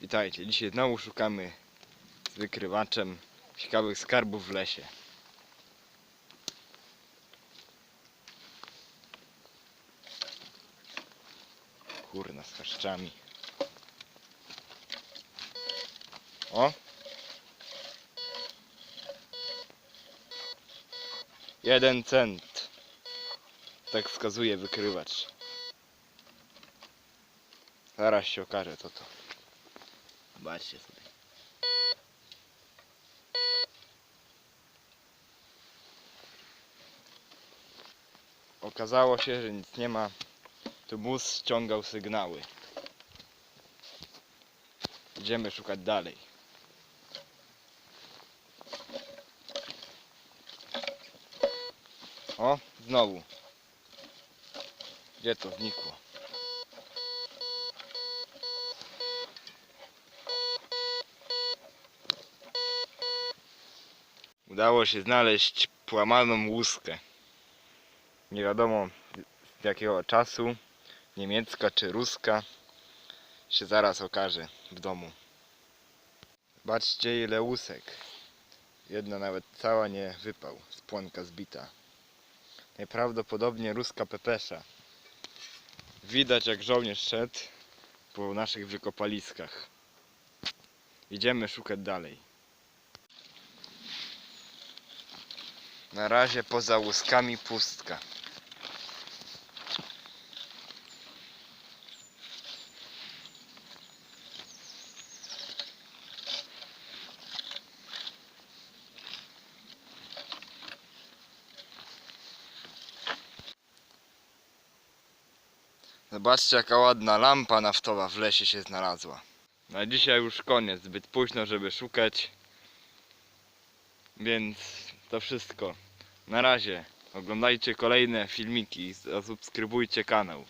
Witajcie, dzisiaj znowu szukamy z wykrywaczem ciekawych skarbów w lesie. Kurna z chaszczami. O! Jeden cent. Tak wskazuje wykrywacz. Zaraz się okaże co to. Zobaczcie sobie. Okazało się, że nic nie ma. Tu mus ściągał sygnały. Idziemy szukać dalej. O, znowu. Gdzie to znikło? Udało się znaleźć połamaną łuskę. Nie wiadomo z jakiego czasu, niemiecka czy ruska, się zaraz okaże w domu. Zobaczcie ile łusek. Jedna nawet cała nie wypał, spłonka zbita. Najprawdopodobniej ruska pepesza. Widać jak żołnierz szedł po naszych wykopaliskach. Idziemy szukać dalej. Na razie poza łuskami pustka. Zobaczcie jaka ładna lampa naftowa w lesie się znalazła. Na dzisiaj już koniec, zbyt późno żeby szukać. Więc to wszystko. Na razie. Oglądajcie kolejne filmiki, zasubskrybujcie kanał.